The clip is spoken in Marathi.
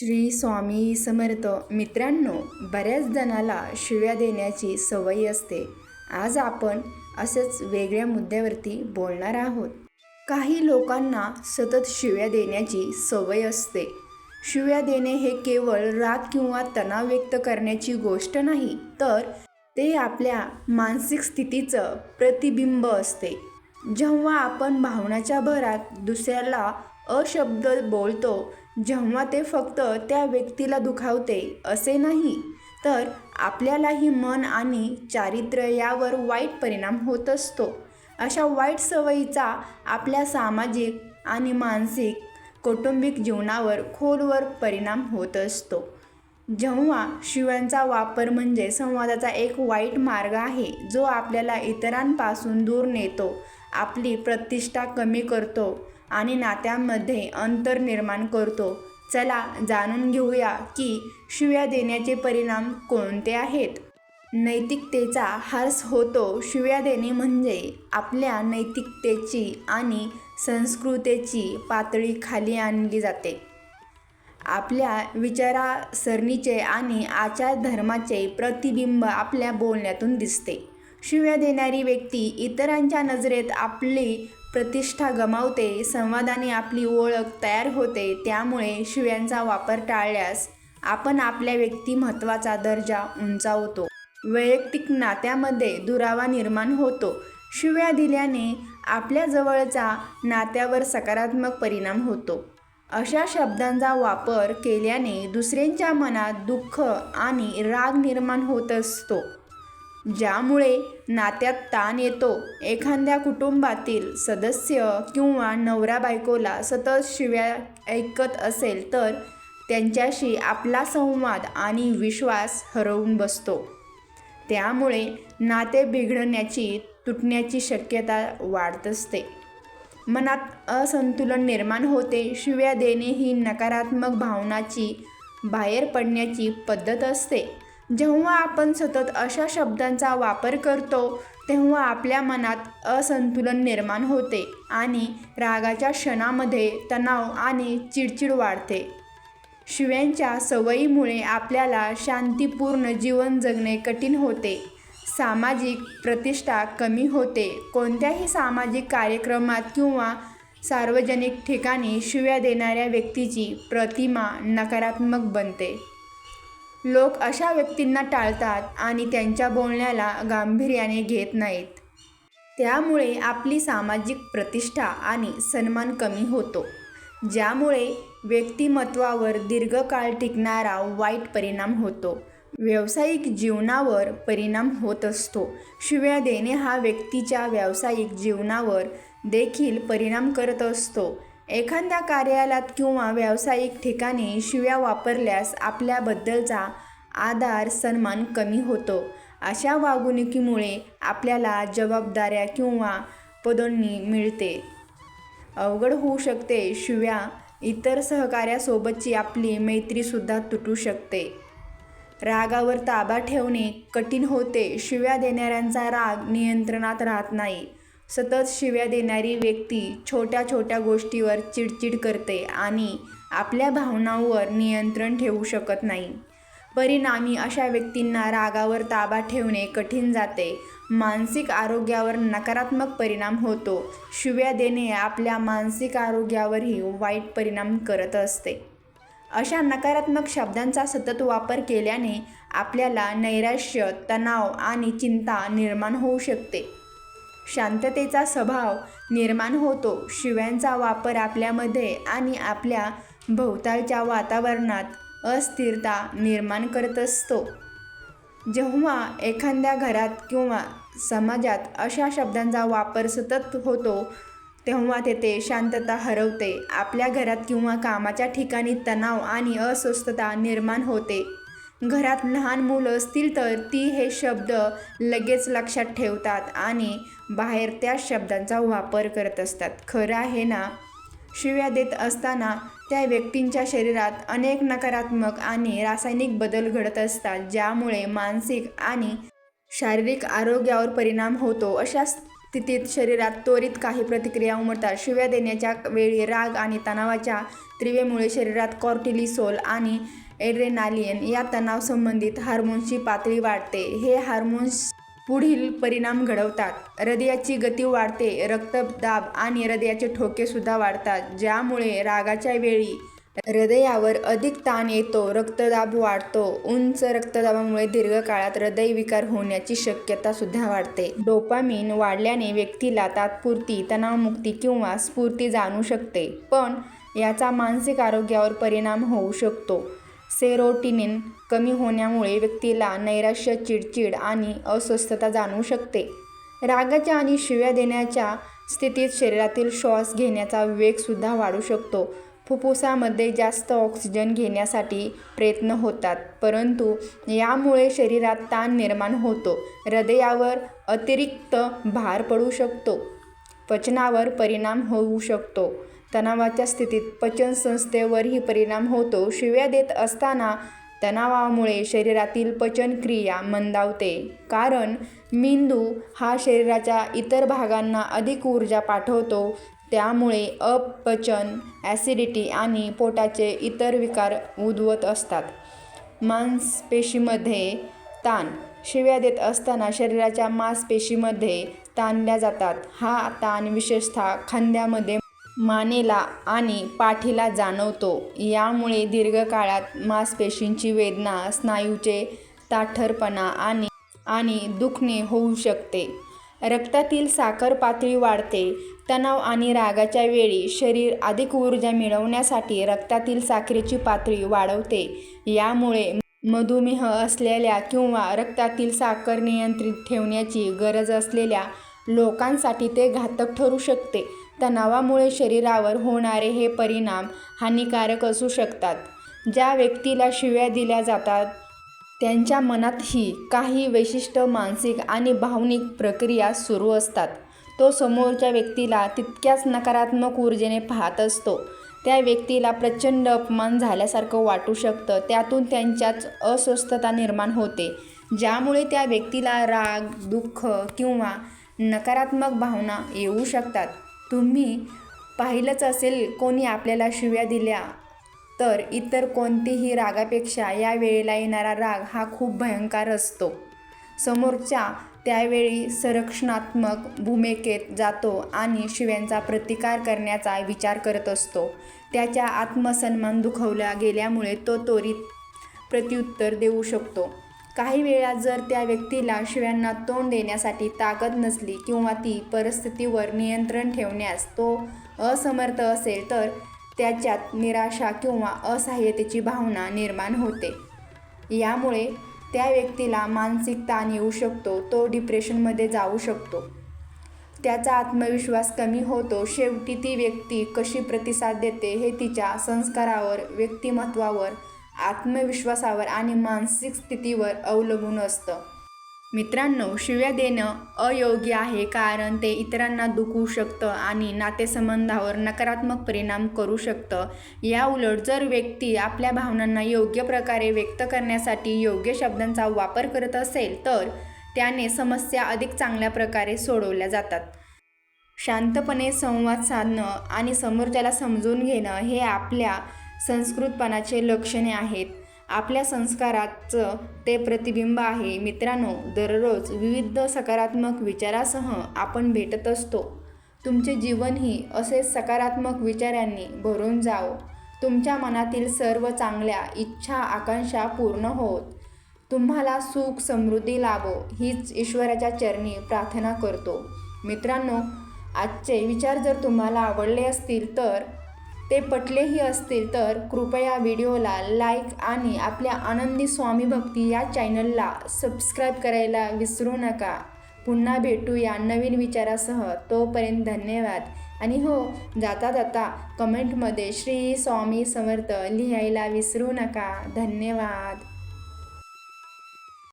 श्री स्वामी समर्थ. मित्रांनो बऱ्याच जणाला शिव्या देण्याची सवय असते. आज आपण असेच वेगळ्या मुद्द्यावरती बोलणार आहोत. काही लोकांना सतत शिव्या देण्याची सवय असते. शिव्या देणे हे केवळ राग किंवा तणाव व्यक्त करण्याची गोष्ट नाही तर ते आपल्या मानसिक स्थितीचं प्रतिबिंब असते. जेव्हा आपण भावनाच्या भरात दुसऱ्याला अशब्द बोलतो जेव्हा ते फक्त त्या व्यक्तीला दुखावते असे नाही तर आपल्यालाही मन आणि चारित्र्य यावर वाईट परिणाम होत असतो. अशा वाईट सवयीचा आपल्या सामाजिक आणि मानसिक कौटुंबिक जीवनावर खोलवर परिणाम होत असतो. जेव्हा शिव्यांचा वापर म्हणजे संवादाचा एक वाईट मार्ग आहे जो आपल्याला इतरांपासून दूर नेतो आपली प्रतिष्ठा कमी करतो आणि नात्यांमध्ये अंतर निर्माण करतो. चला जाणून घेऊया की शिव्या देण्याचे परिणाम कोणते आहेत? नैतिकतेचा हास होतो. शिव्या देणे म्हणजे आपल्या नैतिकतेची आणि संस्कृतीची पातळी खाली आणली जाते. आपल्या विचारासरणीचे आणि आचार धर्माचे प्रतिबिंब आपल्या बोलण्यातून दिसते. शिव्या देणारी व्यक्ती इतरांच्या नजरेत आपली प्रतिष्ठा गमावते संवादाने आपली ओळख तयार होते त्यामुळे शिव्यांचा वापर टाळल्यास आपण आपल्या व्यक्तिमत्वाचा दर्जा उंचावतो. वैयक्तिक नात्यामध्ये दुरावा निर्माण होतो. शिव्या दिल्याने आपल्या जवळचा नात्यावर सकारात्मक परिणाम होतो. अशा शब्दांचा वापर केल्याने दुसऱ्यांच्या मनात दुःख आणि राग निर्माण होत असतो. ज्यामुळे नात्यात ताण येतो. एखाद्या कुटुंबातील सदस्य किंवा नवरा बायकोला सतत शिव्या ऐकत असेल तर त्यांच्याशी आपला संवाद आणि विश्वास हरवून बसतो. त्यामुळे नाते बिघडण्याची तुटण्याची शक्यता वाढत असते. मनात असंतुलन निर्माण होते. शिव्या देणे ही नकारात्मक भावनाची बाहेर पडण्याची पद्धत असते. जेव्हा आपण सतत अशा शब्दांचा वापर करतो तेव्हा आपल्या मनात असंतुलन निर्माण होते आणि रागाच्या क्षणामध्ये तणाव आणि चिडचिड वाढते. शिव्यांच्या सवयीमुळे आपल्याला शांतीपूर्ण जीवन जगणे कठीण होते. सामाजिक प्रतिष्ठा कमी होते. कोणत्याही सामाजिक कार्यक्रमात किंवा सार्वजनिक ठिकाणी शिव्या देणाऱ्या व्यक्तीची प्रतिमा नकारात्मक बनते. लोक अशा व्यक्तींना टाळतात आणि त्यांच्या बोलण्याला गांभीर्याने घेत नाहीत. त्यामुळे आपली सामाजिक प्रतिष्ठा आणि सन्मान कमी होतो. ज्यामुळे व्यक्तिमत्वावर दीर्घकाळ टिकणारा वाईट परिणाम होतो. व्यावसायिक जीवनावर परिणाम होत असतो. शिव्या देणे हा व्यक्तीच्या व्यावसायिक जीवनावर देखील परिणाम करत असतो. एखाद्या कार्यालयात किंवा व्यावसायिक ठिकाणी शिव्या वापरल्यास आपल्याबद्दलचा आधार सन्मान कमी होतो. अशा वागणुकीमुळे आपल्याला जबाबदाऱ्या किंवा पदोन्नी मिळते. अवघड होऊ शकते. शिव्या इतर सहकार्यासोबतची आपली मैत्रीसुद्धा तुटू शकते. रागावर ताबा ठेवणे कठीण होते. शिव्या देणाऱ्यांचा राग नियंत्रणात राहत नाही. सतत शिव्या देणारी व्यक्ती छोट्या छोट्या गोष्टीवर चिडचिड करते आणि आपल्या भावनांवर नियंत्रण ठेवू शकत नाही. परिणामी अशा व्यक्तींना रागावर ताबा ठेवणे कठीण जाते. मानसिक आरोग्यावर नकारात्मक परिणाम होतो. शिव्या देणे आपल्या मानसिक आरोग्यावरही वाईट परिणाम करत असते. अशा नकारात्मक शब्दांचा सतत वापर केल्याने आपल्याला नैराश्य तणाव आणि चिंता निर्माण होऊ शकते. शांततेचा स्वभाव निर्माण होतो. शिव्यांचा वापर आपल्यामध्ये आणि आपल्या भोवतालच्या वातावरणात अस्थिरता निर्माण करत असतो. जेव्हा एखाद्या घरात किंवा समाजात अशा शब्दांचा वापर सतत होतो तेव्हा तेथे शांतता हरवते. आपल्या घरात किंवा कामाच्या ठिकाणी तणाव आणि अस्वस्थता निर्माण होते. घरात लहान मुलं असतील तर ती हे शब्द लगेच लक्षात ठेवतात आणि बाहेर त्या शब्दांचा वापर करत असतात. खरं आहे ना? शिव्या देत असताना त्या व्यक्तींच्या शरीरात अनेक नकारात्मक आणि रासायनिक बदल घडत असतात ज्यामुळे मानसिक आणि शारीरिक आरोग्यावर परिणाम होतो. अशा स्थितीत शरीरात त्वरित काही प्रतिक्रिया उमटतात. शिव्या देण्याच्या वेळी राग आणि तणावाच्या त्रिवेमुळे शरीरात कॉर्टिलिसोल आणि एड्रेनालियन या तणाव संबंधित हार्मोन्सची पातळी वाढते. हे हार्मोन्स पुढील परिणाम घडवतात. हृदयाची गती वाढते रक्तदाब आणि हृदयाचे ठोके सुद्धा वाढतात ज्यामुळे रागाच्या वेळी हृदयावर अधिक ताण येतो रक्तदाब वाढतो. उंच रक्तदाबामुळे दीर्घकाळात हृदयविकार होण्याची शक्यता सुद्धा वाढते. डोपामिन वाढल्याने व्यक्तीला तात्पुरती तणावमुक्ती किंवा स्फूर्ती जाणू शकते पण याचा मानसिक आरोग्यावर परिणाम होऊ शकतो. सेरोटिनिन कमी होण्यामुळे व्यक्तीला नैराश्य चिडचिड आणि अस्वस्थता जाणवू शकते. रागाच्या आणि शिव्या देण्याच्या स्थितीत शरीरातील श्वास घेण्याचा वेगसुद्धा वाढू शकतो. फुफ्फुसामध्ये जास्त ऑक्सिजन घेण्यासाठी प्रयत्न होतात परंतु यामुळे शरीरात ताण निर्माण होतो. हृदयावर अतिरिक्त भार पडू शकतो. पचनावर परिणाम होऊ शकतो. तणावाच्या स्थितीत पचन संस्थेवरही परिणाम होतो. शिव्या देत असताना तणावामुळे शरीरातील पचनक्रिया मंदावते. कारण मेंदू हा शरीराच्या इतर भागांना अधिक ऊर्जा पाठवतो. त्यामुळे अपचन ॲसिडिटी आणि पोटाचे इतर विकार उद्भवत असतात. मांसपेशीमध्ये ताण. शिव्या देत असताना शरीराच्या मांसपेशीमध्ये ताणल्या जातात. हा ताण विशेषतः खांद्यामध्ये मानेला आणि पाठीला जाणवतो. यामुळे दीर्घकाळात मांसपेशींची वेदना स्नायूचे ताठरपणा आणि आणि दुखणे होऊ शकते. रक्तातील साखर पातळी वाढते. तणाव आणि रागाच्या वेळी शरीर अधिक ऊर्जा मिळवण्यासाठी रक्तातील साखरेची पातळी वाढवते. यामुळे मधुमेह असलेल्या किंवा रक्तातील साखर नियंत्रित ठेवण्याची गरज असलेल्या लोकांसाठी ते घातक ठरू शकते. तणावामुळे शरीरावर होणारे हे परिणाम हानिकारक असू शकतात. ज्या व्यक्तीला शिव्या दिल्या जातात त्यांच्या मनातही काही विशिष्ट मानसिक आणि भावनिक प्रक्रिया सुरू असतात. तो समोरच्या व्यक्तीला तितक्याच नकारात्मक ऊर्जेने पाहत असतो. त्या व्यक्तीला प्रचंड अपमान झाल्यासारखं वाटू शकतं. त्यातून त्यांच्यात अस्वस्थता निर्माण होते. ज्यामुळे त्या व्यक्तीला राग दुःख किंवा नकारात्मक भावना येऊ शकतात. तुम्ही पाहिलंच असेल कोणी आपल्याला शिव्या दिल्या तर इतर कोणतीही रागापेक्षा या वेळेला येणारा राग हा खूप भयंकर असतो. समोरच्या त्यावेळी संरक्षणात्मक भूमिकेत जातो आणि शिव्यांचा प्रतिकार करण्याचा विचार करत असतो. त्याच्या आत्मसन्मान दुखवला गेल्यामुळे तो त्वरित प्रत्युत्तर देऊ शकतो. काही वेळा जर त्या व्यक्तीला शिव्यांना तोंड देण्यासाठी ताकद नसली किंवा ती परिस्थितीवर नियंत्रण ठेवण्यास तो असमर्थ असेल तर त्याच्यात निराशा किंवा असहाय्यतेची भावना निर्माण होते. यामुळे त्या व्यक्तीला मानसिक ताण येऊ शकतो तो डिप्रेशनमध्ये जाऊ शकतो. त्याचा आत्मविश्वास कमी होतो. शेवटी ती व्यक्ती कशी प्रतिसाद देते हे तिच्या संस्कारावर व्यक्तिमत्वावर आत्मविश्वासावर आणि मानसिक स्थितीवर अवलंबून असतं. मित्रांनो शिव्या देणं अयोग्य आहे कारण ते इतरांना दुखवू शकतं आणि नातेसंबंधावर नकारात्मक परिणाम करू शकतं. या उलट जर व्यक्ती आपल्या भावनांना योग्य प्रकारे व्यक्त करण्यासाठी योग्य शब्दांचा वापर करत असेल तर त्याने समस्या अधिक चांगल्या प्रकारे सोडवल्या जातात. शांतपणे संवाद साधणं आणि समोरच्याला समजून घेणं हे आपल्या संस्कृतपणाचे लक्षणे आहेत. आपल्या संस्काराचं ते प्रतिबिंब आहे. मित्रांनो दररोज विविध सकारात्मक विचारासह आपण भेटत असतो. तुमचे जीवनही असे सकारात्मक विचारांनी भरून जावो. तुमच्या मनातील सर्व चांगल्या इच्छा आकांक्षा पूर्ण होत. तुम्हाला सुख समृद्धी लाभो हीच ईश्वराच्या चरणी प्रार्थना करतो. मित्रांनो आजचे विचार जर तुम्हाला आवडले असतील तर ते पटलेही असतील तर कृपया व्हिडिओला लाईक आणि आपल्या आनंदी स्वामी भक्ती या चॅनलला सबस्क्राईब करायला विसरू नका. पुन्हा भेटूया नवीन विचारासह. तोपर्यंत धन्यवाद. आणि हो जाता जाता कमेंटमध्ये श्री स्वामी समर्थ लिहायला विसरू नका. धन्यवाद.